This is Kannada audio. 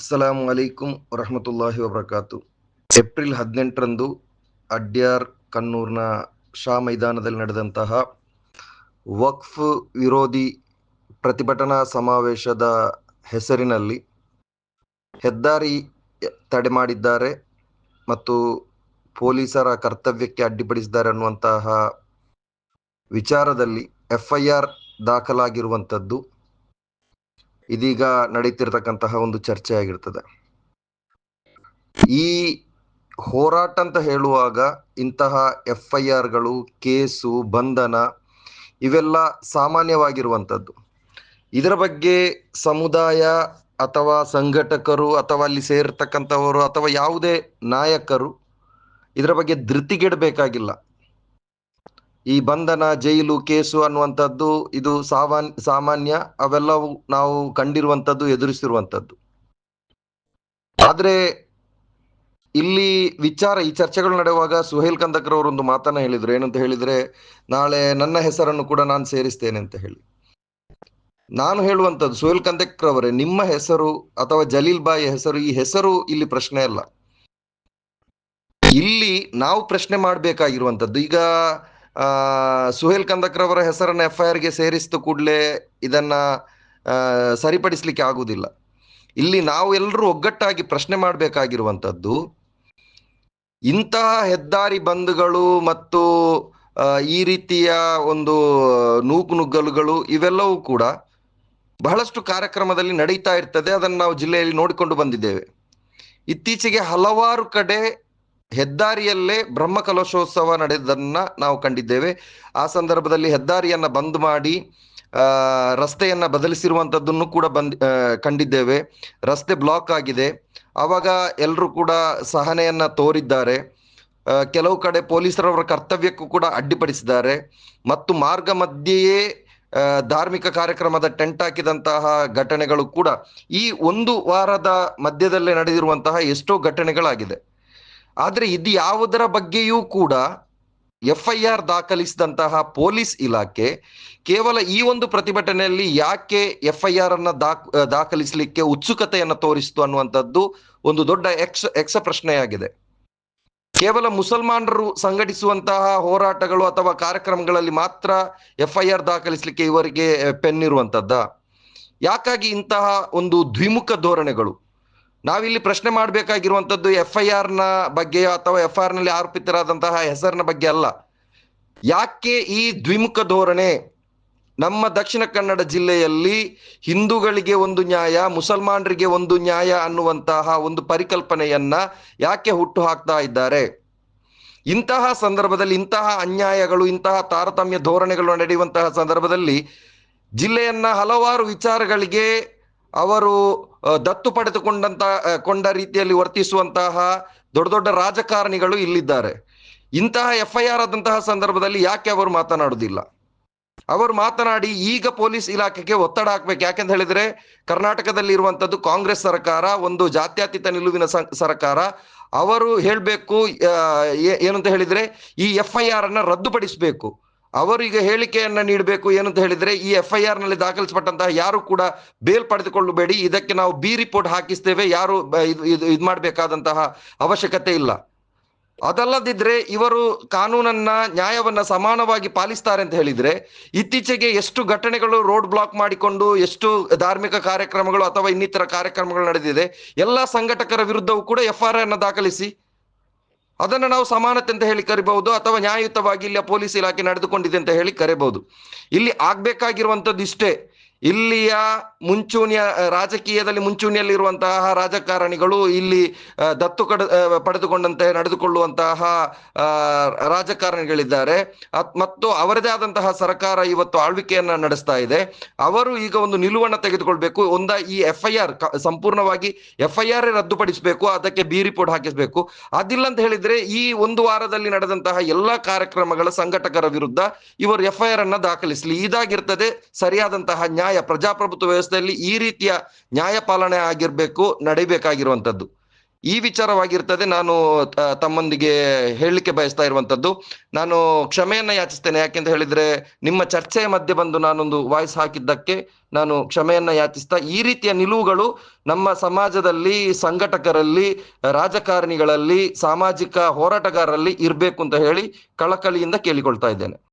ಅಸ್ಸಲಾಮು ಅಲೈಕುಂ ವರಹಮತುಲ್ಲಾಹಿ ವಬರಕಾತು. ಏಪ್ರಿಲ್ ಹದಿನೆಂಟರಂದು ಅಡ್ಯಾರ್ ಕನ್ನೂರ್ನ ಶಾ ಮೈದಾನದಲ್ಲಿ ನಡೆದಂತಹ ವಕ್ಫ್ ವಿರೋಧಿ ಪ್ರತಿಭಟನಾ ಸಮಾವೇಶದ ಹೆಸರಿನಲ್ಲಿ ಹೆದ್ದಾರಿ ತಡೆ ಮಾಡಿದ್ದಾರೆ ಮತ್ತು ಪೊಲೀಸರ ಕರ್ತವ್ಯಕ್ಕೆ ಅಡ್ಡಿಪಡಿಸಿದ್ದಾರೆ ಅನ್ನುವಂತಹ ವಿಚಾರದಲ್ಲಿ ಎಫ್ ಐ ಆರ್ ದಾಖಲಾಗಿರುವಂಥದ್ದು. ಇದೀಗ ನಡೀತಿರ್ತಕ್ಕಂತಹ ಒಂದು ಚರ್ಚೆ ಆಗಿರ್ತದೆ. ಈ ಹೋರಾಟ ಅಂತ ಹೇಳುವಾಗ ಇಂತಹ ಎಫ್ ಐ ಆರ್ಗಳು ಕೇಸು, ಬಂಧನ ಇವೆಲ್ಲ ಸಾಮಾನ್ಯವಾಗಿರುವಂಥದ್ದು. ಇದರ ಬಗ್ಗೆ ಸಮುದಾಯ ಅಥವಾ ಸಂಘಟಕರು ಅಥವಾ ಅಲ್ಲಿ ಸೇರ್ತಕ್ಕಂಥವರು ಅಥವಾ ಯಾವುದೇ ನಾಯಕರು ಇದರ ಬಗ್ಗೆ ಧೃತಿಗೆಡಬೇಕಾಗಿಲ್ಲ. ಈ ಬಂಧನ, ಜೈಲು, ಕೇಸು ಅನ್ನುವಂಥದ್ದು, ಇದು ಸಾಮಾನ್, ಸಾಮಾನ್ಯ, ಅವೆಲ್ಲವೂ ನಾವು ಕಂಡಿರುವಂಥದ್ದು, ಎದುರಿಸಿರುವಂಥದ್ದು. ಆದ್ರೆ, ಇಲ್ಲಿ ವಿಚಾರ, ಈ ಚರ್ಚೆಗಳು ನಡೆಯುವಾಗ ಸುಹೇಲ್ ಕಂದಕರ್ ಅವರೊಂದು ಮಾತನ್ನ ಹೇಳಿದ್ರು. ಏನಂತ ಹೇಳಿದ್ರೆ, ನಾಳೆ ನನ್ನ ಹೆಸರನ್ನು ಕೂಡ ನಾನು ಸೇರಿಸ್ತೇನೆ ಅಂತ ಹೇಳಿ. ನಾನು ಹೇಳುವಂಥದ್ದು, ಸುಹೇಲ್ ಕಂದಕರ್ ಅವರೇ, ನಿಮ್ಮ ಹೆಸರು ಅಥವಾ ಜಲೀಲ್ ಬಾಯಿ ಹೆಸರು, ಈ ಹೆಸರು ಇಲ್ಲಿ ಪ್ರಶ್ನೆ ಅಲ್ಲ. ಇಲ್ಲಿ ನಾವು ಪ್ರಶ್ನೆ ಮಾಡಬೇಕಾಗಿರುವಂಥದ್ದು. ಈಗ ಸುಹೇಲ್ ಕಂದಕರ್ ಅವರ ಹೆಸರನ್ನ ಎಫ್ ಐ ಆರ್ಗೆ ಸೇರಿಸಿದ ಕೂಡಲೇ ಇದನ್ನು ಸರಿಪಡಿಸಲಿಕ್ಕೆ ಆಗುವುದಿಲ್ಲ ಇಲ್ಲಿ ನಾವು ಎಲ್ಲರೂ ಒಗ್ಗಟ್ಟಾಗಿ ಪ್ರಶ್ನೆ ಮಾಡಬೇಕಾಗಿರುವಂಥದ್ದು ಇಂತಹ ಹೆದ್ದಾರಿ ಬಂದ್ಗಳು ಮತ್ತು ಈ ರೀತಿಯ ಒಂದು ನೂಕು ನುಗ್ಗಲುಗಳು ಇವೆಲ್ಲವೂ ಕೂಡ ಬಹಳಷ್ಟು ಕಾರ್ಯಕ್ರಮದಲ್ಲಿ ನಡೀತಾ ಇರ್ತದೆ. ಅದನ್ನು ನಾವು ಜಿಲ್ಲೆಯಲ್ಲಿ ನೋಡಿಕೊಂಡು ಬಂದಿದ್ದೇವೆ. ಇತ್ತೀಚೆಗೆ ಹಲವಾರು ಕಡೆ ಹೆದ್ದಾರಿಯಲ್ಲೇ ಬ್ರಹ್ಮ ಕಲಶೋತ್ಸವ ನಡೆದನ್ನ ನಾವು ಕಂಡಿದ್ದೇವೆ. ಆ ಸಂದರ್ಭದಲ್ಲಿ ಹೆದ್ದಾರಿಯನ್ನ ಬಂದ್ ಮಾಡಿ ರಸ್ತೆಯನ್ನ ಬದಲಿಸಿರುವಂತದ್ದನ್ನು ಕೂಡ ಬಂದ್ ಕಂಡಿದ್ದೇವೆ. ರಸ್ತೆ ಬ್ಲಾಕ್ ಆಗಿದೆ. ಅವಾಗ ಎಲ್ಲರೂ ಕೂಡ ಸಹನೆಯನ್ನ ತೋರಿದ್ದಾರೆ. ಕೆಲವು ಕಡೆ ಪೊಲೀಸರವರ ಕರ್ತವ್ಯಕ್ಕೂ ಕೂಡ ಅಡ್ಡಿಪಡಿಸಿದ್ದಾರೆ. ಮತ್ತು ಮಾರ್ಗ ಮಧ್ಯೆಯೇ ಧಾರ್ಮಿಕ ಕಾರ್ಯಕ್ರಮದ ಟೆಂಟ್ ಹಾಕಿದಂತಹ ಘಟನೆಗಳು ಕೂಡ ಈ ಒಂದು ವಾರದ ಮಧ್ಯದಲ್ಲೇ ನಡೆದಿರುವಂತಹ ಎಷ್ಟೋ ಘಟನೆಗಳಾಗಿದೆ. ಆದ್ರೆ ಇದು ಯಾವುದರ ಬಗ್ಗೆಯೂ ಕೂಡ ಎಫ್ ಐ ಆರ್ ದಾಖಲಿಸಿದಂತಹ ಪೊಲೀಸ್ ಇಲಾಖೆ ಕೇವಲ ಈ ಒಂದು ಪ್ರತಿಭಟನೆಯಲ್ಲಿ ಯಾಕೆ ಎಫ್ ಐ ಆರ್ ಅನ್ನ ದಾಖ ದಾಖಲಿಸಲಿಕ್ಕೆ ಉತ್ಸುಕತೆಯನ್ನು ತೋರಿಸಿತು ಅನ್ನುವಂಥದ್ದು ಒಂದು ದೊಡ್ಡ ಎಕ್ಸ್, ಎಕ್ಸ ಪ್ರಶ್ನೆಯಾಗಿದೆ. ಕೇವಲ ಮುಸಲ್ಮಾನರು ಸಂಘಟಿಸುವಂತಹ ಹೋರಾಟಗಳು ಅಥವಾ ಕಾರ್ಯಕ್ರಮಗಳಲ್ಲಿ ಮಾತ್ರ ಎಫ್ ಐ ಆರ್ ದಾಖಲಿಸಲಿಕ್ಕೆ ಇವರಿಗೆ ಪೆನ್ ಇರುವಂತದ್ದ ಯಾಕಾಗಿ ಇಂತಹ ಒಂದು ದ್ವಿಮುಖ ಧೋರಣೆಗಳು? ನಾವಿಲ್ಲಿ ಪ್ರಶ್ನೆ ಮಾಡಬೇಕಾಗಿರುವಂಥದ್ದು ಎಫ್ ಐ ಆರ್ನ ಬಗ್ಗೆ ಅಥವಾ ಎಫ್ ಐ ಆರ್ನಲ್ಲಿ ಆರೋಪಿತರಾದಂತಹ ಹೆಸರಿನ ಬಗ್ಗೆ ಅಲ್ಲ. ಯಾಕೆ ಈ ದ್ವಿಮುಖ ಧೋರಣೆ ನಮ್ಮ ದಕ್ಷಿಣ ಕನ್ನಡ ಜಿಲ್ಲೆಯಲ್ಲಿ ಹಿಂದೂಗಳಿಗೆ ಒಂದು ನ್ಯಾಯ, ಮುಸಲ್ಮಾನರಿಗೆ ಒಂದು ನ್ಯಾಯ ಅನ್ನುವಂತಹ ಒಂದು ಪರಿಕಲ್ಪನೆಯನ್ನ ಯಾಕೆ ಹುಟ್ಟು ಹಾಕ್ತಾ ಇದ್ದಾರೆ? ಇಂತಹ ಸಂದರ್ಭದಲ್ಲಿ, ಇಂತಹ ಅನ್ಯಾಯಗಳು, ಇಂತಹ ತಾರತಮ್ಯ ಧೋರಣೆಗಳು ನಡೆಯುವಂತಹ ಸಂದರ್ಭದಲ್ಲಿ ಜಿಲ್ಲೆಯನ್ನ ಹಲವಾರು ವಿಚಾರಗಳಿಗೆ ಅವರು ದತ್ತು ಪಡೆದುಕೊಂಡಂತ ಕೊಂಡ ರೀತಿಯಲ್ಲಿ ವರ್ತಿಸುವಂತಹ ದೊಡ್ಡ ದೊಡ್ಡ ರಾಜಕಾರಣಿಗಳು ಇಲ್ಲಿದ್ದಾರೆ. ಇಂತಹ ಎಫ್ ಐ ಆರ್ ಆದಂತಹ ಸಂದರ್ಭದಲ್ಲಿ ಯಾಕೆ ಅವರು ಮಾತನಾಡುವುದಿಲ್ಲ ಅವರು ಮಾತನಾಡಿ, ಈಗ ಪೊಲೀಸ್ ಇಲಾಖೆಗೆ ಒತ್ತಡ ಹಾಕ್ಬೇಕು. ಯಾಕೆಂತ ಹೇಳಿದ್ರೆ ಕರ್ನಾಟಕದಲ್ಲಿ ಇರುವಂತದ್ದು ಕಾಂಗ್ರೆಸ್ ಸರ್ಕಾರ, ಒಂದು ಜಾತ್ಯತೀತ ನಿಲುವಿನ ಸರ್ಕಾರ. ಅವರು ಹೇಳಬೇಕು ಏನಂತ ಹೇಳಿದ್ರೆ, ಈ ಎಫ್ ಐ ಆರ್ ಅನ್ನ ರದ್ದುಪಡಿಸಬೇಕು. ಅವರು ಹೇಳಿಕೆಯನ್ನು ನೀಡಬೇಕು ಏನಂತ ಹೇಳಿದ್ರೆ ಈ ಎಫ್ ಐ ಆರ್ನಲ್ಲಿ ದಾಖಲಿಸಪಟ್ಟಂತಹ ಯಾರು ಕೂಡ ಬೇಲ್ ಪಡೆದುಕೊಳ್ಳಬೇಡಿ. ಇದಕ್ಕೆ ನಾವು ಬಿ ರಿಪೋರ್ಟ್ ಹಾಕಿಸ್ತೇವೆ. ಯಾರು ಇದು ಮಾಡಬೇಕಾದಂತಹ ಅವಶ್ಯಕತೆ ಇಲ್ಲ. ಅದಲ್ಲದಿದ್ರೆ ಇವರು ಕಾನೂನನ್ನ, ನ್ಯಾಯವನ್ನ ಸಮಾನವಾಗಿ ಪಾಲಿಸ್ತಾರೆ ಅಂತ ಹೇಳಿದ್ರೆ ಇತ್ತೀಚೆಗೆ ಎಷ್ಟು ಘಟನೆಗಳು ರೋಡ್ ಬ್ಲಾಕ್ ಮಾಡಿಕೊಂಡು ಎಷ್ಟು ಧಾರ್ಮಿಕ ಕಾರ್ಯಕ್ರಮಗಳು ಅಥವಾ ಇನ್ನಿತರ ಕಾರ್ಯಕ್ರಮಗಳು ನಡೆದಿದೆ, ಎಲ್ಲಾ ಸಂಘಟಕರ ವಿರುದ್ಧವೂ ಕೂಡ ಎಫ್ ಆರ್ ಅನ್ನ ದಾಖಲಿಸಿ ಅದನ್ನು ನಾವು ಸಮಾನತೆ ಅಂತ ಹೇಳಿ ಕರಿಬಹುದು ಅಥವಾ ನ್ಯಾಯಯುತವಾಗಿ ಇಲ್ಲಿ ಪೊಲೀಸ್ ಇಲಾಖೆ ನಡೆದುಕೊಂಡಿದೆ ಅಂತ ಹೇಳಿ ಕರಿಬಹುದು. ಇಲ್ಲಿ ಆಗ್ಬೇಕಾಗಿರುವಂತದ್ದು ಇಷ್ಟೇ. ಇಲ್ಲಿಯ ಮುಂಚೂಣಿಯ ರಾಜಕೀಯದಲ್ಲಿ ಮುಂಚೂಣಿಯಲ್ಲಿರುವಂತಹ ರಾಜಕಾರಣಿಗಳು ಇಲ್ಲಿ ದತ್ತು ಕಡ ಪಡೆದುಕೊಂಡಂತೆ ನಡೆದುಕೊಳ್ಳುವಂತಹ ರಾಜಕಾರಣಿಗಳಿದ್ದಾರೆ. ಮತ್ತು ಅವರದೇ ಆದಂತಹ ಸರ್ಕಾರ ಇವತ್ತು ಆಳ್ವಿಕೆಯನ್ನ ನಡೆಸ್ತಾ ಇದೆ. ಅವರು ಈಗ ಒಂದು ನಿಲುವನ್ನು ತೆಗೆದುಕೊಳ್ಬೇಕು. ಒಂದ ಈ ಎಫ್ ಐ ಆರ್ ಸಂಪೂರ್ಣವಾಗಿ ಎಫ್ ಐ ಆರ್ ರದ್ದುಪಡಿಸಬೇಕು. ಅದಕ್ಕೆ ಬಿ ರಿಪೋರ್ಟ್ ಹಾಕಿಸಬೇಕು. ಅದಿಲ್ಲ ಅಂತ ಹೇಳಿದ್ರೆ ಈ ಒಂದು ವಾರದಲ್ಲಿ ನಡೆದಂತಹ ಎಲ್ಲಾ ಕಾರ್ಯಕ್ರಮಗಳ ಸಂಘಟಕರ ವಿರುದ್ಧ ಇವರು ಎಫ್ ಐ ಆರ್ ಅನ್ನ ದಾಖಲಿಸಲಿ. ಇದಾಗಿರ್ತದೆ ಸರಿಯಾದಂತಹ ನ್ಯಾಯ ಪ್ರಜಾಪ್ರಭುತ್ವ ವ್ಯವಸ್ಥೆಯಲ್ಲಿ ಈ ರೀತಿಯ ನ್ಯಾಯಪಾಲನೆ ಆಗಿರಬೇಕು ನಡಿಬೇಕಾಗಿರುವಂತದ್ದು ಈ ವಿಚಾರವಾಗಿರ್ತದೆ, ನಾನು ತಮ್ಮೊಂದಿಗೆ ಹೇಳಲಿಕ್ಕೆ ಬಯಸ್ತಾ ಇರುವಂತದ್ದು ನಾನು ಕ್ಷಮೆಯನ್ನ ಯಾಚಿಸ್ತೇನೆ ಯಾಕೆಂತ ಹೇಳಿದ್ರೆ ನಿಮ್ಮ ಚರ್ಚೆಯ ಮಧ್ಯೆ ಬಂದು ನಾನೊಂದು ವಾಯ್ಸ್ ಹಾಕಿದ್ದಕ್ಕೆ ನಾನು ಕ್ಷಮೆಯನ್ನ ಯಾಚಿಸ್ತಾ, ಈ ರೀತಿಯ ನಿಲುವುಗಳು ನಮ್ಮ ಸಮಾಜದಲ್ಲಿ, ಸಂಘಟಕರಲ್ಲಿ, ರಾಜಕಾರಣಿಗಳಲ್ಲಿ, ಸಾಮಾಜಿಕ ಹೋರಾಟಗಾರರಲ್ಲಿ ಇರಬೇಕು ಅಂತ ಹೇಳಿ ಕಳಕಳಿಯಿಂದ ಕೇಳಿಕೊಳ್ತಾ ಇದ್ದೇನೆ.